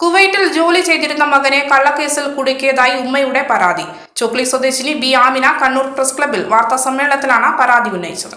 കുവൈറ്റിൽ ജോലി ചെയ്തിരുന്ന മകനെ കള്ളക്കേസിൽ കുടുക്കിയതായി ഉമ്മയുടെ പരാതി. ചൊക്ലി സ്വദേശിനി ബി ആമിന കണ്ണൂർ പ്രസ് ക്ലബിൽ വാർത്താ സമ്മേളനത്തിലാണ് പരാതി ഉന്നയിച്ചത്.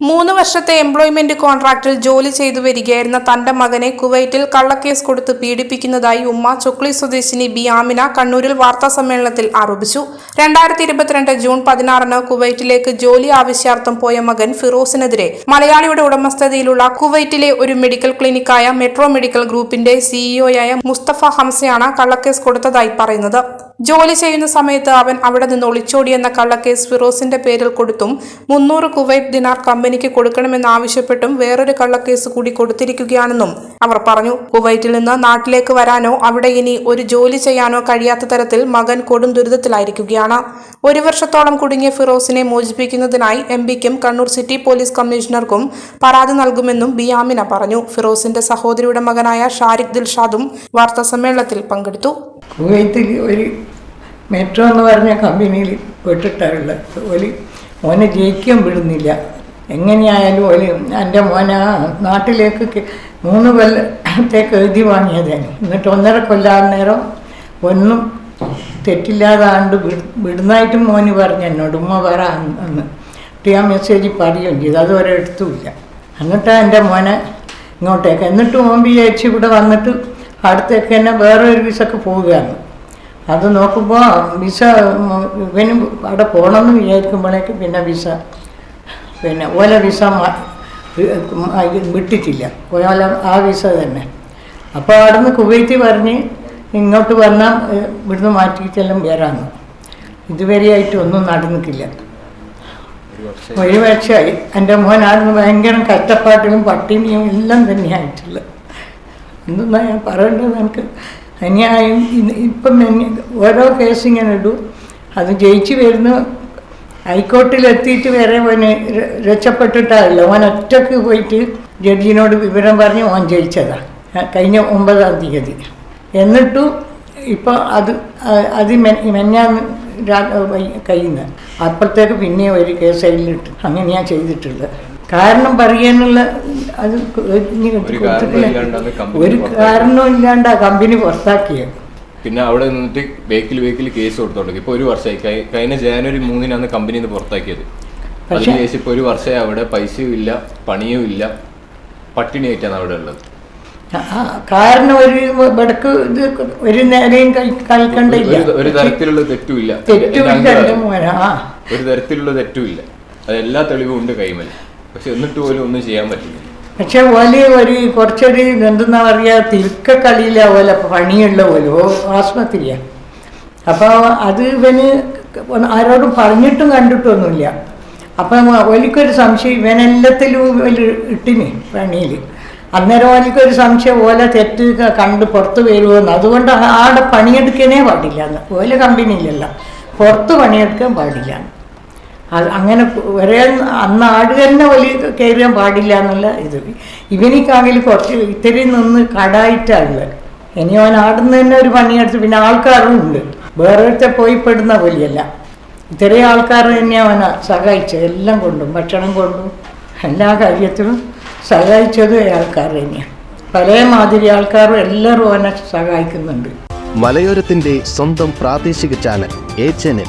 മൂന്ന് വർഷത്തെ എംപ്ലോയ്മെന്റ് കോൺട്രാക്റ്റിൽ ജോലി ചെയ്തു വരികയായിരുന്ന തന്റെ മകനെ കുവൈറ്റിൽ കള്ളക്കേസ് കൊടുത്ത് പീഡിപ്പിക്കുന്നതായി ഉമ്മ ചൊക്ലി സ്വദേശിനി ബി ആമിന കണ്ണൂരിൽ വാർത്താ സമ്മേളനത്തിൽ ആരോപിച്ചു. രണ്ടായിരത്തി ഇരുപത്തിരണ്ട് ജൂൺ പതിനാറിന് കുവൈറ്റിലേക്ക് ജോലി ആവശ്യാർത്ഥം പോയ മകൻ ഫിറോസിനെതിരെ മലയാളിയുടെ ഉടമസ്ഥതയിലുള്ള കുവൈറ്റിലെ ഒരു മെഡിക്കൽ ക്ലിനിക്കായ മെട്രോ മെഡിക്കൽ ഗ്രൂപ്പിന്റെ സിഇഒയായ മുസ്തഫ ഹംസയാണ് കള്ളക്കേസ് കൊടുത്തതായി പറയുന്നത്. ജോലി ചെയ്യുന്ന സമയത്ത് അവൻ അവിടെ നിന്ന് ഒളിച്ചോടിയെന്ന കള്ളക്കേസ് ഫിറോസിന്റെ പേരിൽ കൊടുത്തും മുന്നൂറ് കുവൈറ്റ് ദിനാർ കമ്പനിക്ക് കൊടുക്കണമെന്ന് കൊടുക്കണമെന്നാവശ്യപ്പെട്ടും വേറൊരു കള്ളക്കേസ് കൂടി കൊടുത്തിരിക്കുകയാണെന്നും അവർ പറഞ്ഞു. കുവൈറ്റിൽ നിന്ന് നാട്ടിലേക്ക് വരാനോ അവിടെ ഇനി ഒരു ജോലി ചെയ്യാനോ കഴിയാത്ത തരത്തിൽ മകൻ കൊടും ദുരിതത്തിലായിരിക്കുകയാണ്. ഒരു വർഷത്തോളം കുടുങ്ങിയ ഫിറോസിനെ മോചിപ്പിക്കുന്നതിനായി എം പിക്കും കണ്ണൂർ സിറ്റി പോലീസ് കമ്മീഷണർക്കും പരാതി നൽകുമെന്നും ബിയാമിന പറഞ്ഞു. ഫിറോസിന്റെ സഹോദരിയുടെ മകനായ ഷാരിഖ് ദിൽഷാദും വാർത്താ സമ്മേളനത്തിൽ പങ്കെടുത്തു. കുവൈത്തിൽ ഒരു മെട്രോ എന്ന് പറഞ്ഞ കമ്പനിയിൽ പെട്ടിട്ടുള്ളത് ഒരു മോനെ ജയിക്കാൻ വിടുന്നില്ല. എങ്ങനെയായാലും ഒരു എന്റെ മോനെ നാട്ടിലേക്ക് മൂന്ന് കൊല്ലത്തേക്ക് എഴുതി വാങ്ങിയതാണ് എന്നിട്ട് ഒന്നര കൊല്ലാൻ നേരം ഒന്നും തെറ്റില്ലാതാണ്ട് വിട് വിടുന്നതായിട്ടും മോന് പറഞ്ഞു എന്നോട്. ഉമ്മ പറ എന്നിട്ട് ഞാൻ മെസ്സേജ് പറയുകയും ചെയ്തു. അതുവരെ എടുത്തുമില്ല എന്നിട്ടാണ് എന്റെ മോനെ ഇങ്ങോട്ടേക്ക്. എന്നിട്ട് മോൻ വിചാരിച്ച് ഇവിടെ വന്നിട്ട് അടുത്തേക്ക് തന്നെ വേറൊരു വിസക്ക് പോവുകയാണ് അത് നോക്കുമ്പോൾ വിസ ഇവനും അവിടെ പോകണമെന്ന് വിചാരിക്കുമ്പോഴേക്ക് പിന്നെ വിസ. പിന്നെ ഓല വിസ വിട്ടിട്ടില്ല. ഓല ആ വിസ തന്നെ. അപ്പോൾ അവിടുന്ന് കുവൈത്തി പറഞ്ഞ് ഇങ്ങോട്ട് വന്നാൽ ഇവിടുന്ന് മാറ്റിയിട്ടെല്ലാം വരാമെന്ന് ഇതുവരെയായിട്ട് ഒന്നും നടന്നിട്ടില്ല. ഒരു പക്ഷേ എന്റെ മോൻ ആയിരുന്നു ഭയങ്കര കഷ്ടപ്പാട്ടിലും പട്ടിണിയും എല്ലാം തന്നെയായിട്ടുള്ളത്. എന്തെന്നാ ഞാൻ പറയേണ്ടത് എനിക്ക് അന്യായം ഇപ്പം ഓരോ കേസ് ഇങ്ങനെ ഇടും. അത് ജയിച്ചു വരുന്ന ഹൈക്കോർട്ടിലെത്തിയിട്ട് വരെ ഓന് രക്ഷപ്പെട്ടിട്ടല്ല ഓൻ ഒറ്റയ്ക്ക് പോയിട്ട് ജഡ്ജിനോട് വിവരം പറഞ്ഞ് ഓൻ ജയിച്ചതാ. ആ, കഴിഞ്ഞ ഒമ്പതാം തീയതി. എന്നിട്ടും ഇപ്പോൾ അത് അത് മെഞ്ഞാൻ കഴിയുന്ന അപ്പോഴത്തേക്ക് പിന്നെ ഒരു കേസ് അതിലിട്ട് അങ്ങനെയാണ് ചെയ്തിട്ടുള്ളത്. കാരണം പറയാനുള്ള അത് ഒരു. കാരണവും ഇല്ലാണ്ട് ആ കമ്പനി പുറത്താക്കിയത്. പിന്നെ അവിടെ നിന്നിട്ട് വേക്കിൽ വേക്കിൽ കേസ് കൊടുത്തു തുടങ്ങി. ഇപ്പൊ ഒരു വർഷമായി. കഴി- കഴിഞ്ഞ ജാനുവരി മൂന്നിനാണ് കമ്പനി പുറത്താക്കിയത്. അതിനുശേഷം ഇപ്പൊ ഒരു വർഷമായി അവിടെ പൈസയും ഇല്ല പണിയും ഇല്ല. പട്ടിണിയായിട്ടാണ് അവിടെ ഉള്ളത്. കാരണം ഒരു വടക്ക് ഇത് ഒരു നേരെയും കളിക്കണ്ടില്ല ഒരു- തരത്തിലുള്ള തെറ്റുമില്ല ഒരു തരത്തിലുള്ള തെറ്റുമില്ല അത് എല്ലാ തെളിവും ഉണ്ട് കൈമൽ പക്ഷെ എന്നിട്ട് പോലും ഒന്നും ചെയ്യാൻ പറ്റില്ല. പക്ഷെ ഓൽ ഒരു കുറച്ചൊരു എന്തെന്നാ പറയുക തിരുക്ക കളിയില്ല പോലെ പണിയുള്ള പോലെ ഓ ആസ്പത്രിയാണ് അപ്പോൾ അത് ഇവന് ആരോടും പറഞ്ഞിട്ടും കണ്ടിട്ടൊന്നുമില്ല. അപ്പം ഓലിക്കൊരു സംശയം ഇവനെല്ലാത്തിലും ഓൽ ഇട്ടിന് പണിയിൽ അന്നേരം ഓലിക്കൊരു സംശയം ഓലെ തെറ്റ് കണ്ട് പുറത്ത് വരുമെന്ന് അതുകൊണ്ട് ആടെ പണിയെടുക്കാനേ പാടില്ല ഓല കമ്പനിയിലല്ല. പുറത്ത് പണിയെടുക്കാൻ പാടില്ല അത് അങ്ങനെ ഒരേ അന്ന് ആട് തന്നെ വലിയ കയറാൻ പാടില്ല എന്നുള്ള ഇത്. ഇവനിക്കാണെങ്കിൽ കുറച്ച് ഇത്തിരി നിന്ന് കടായിട്ടാണ് ഇനി അവൻ ആടുന്ന് തന്നെ ഒരു പണിയെടുത്ത് പിന്നെ ആൾക്കാരും ഉണ്ട്. വേറെ പോയി പെടുന്ന പോലെയല്ല. ഇത്രയും ആൾക്കാർ തന്നെ അവനെ സഹായിച്ചത് എല്ലാം കൊണ്ടും ഭക്ഷണം കൊണ്ടും എല്ലാ കാര്യത്തിലും സഹായിച്ചതും ആൾക്കാർ തന്നെയാണ്. പല മാതിരി ആൾക്കാരും എല്ലാവരും അവനെ സഹായിക്കുന്നുണ്ട്. മലയോരത്തിന്റെ സ്വന്തം പ്രാദേശിക ചാനൽ എ ചാനൽ.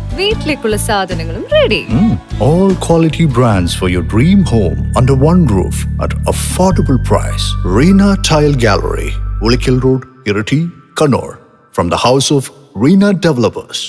വീട്ടിലേക്കുള്ള സാധനങ്ങളും ready Mm. All quality brands for your dream home under one roof at affordable price. Reena Tile Gallery, Ulikil Road, Irati, Kannur. From the house of Reena Developers.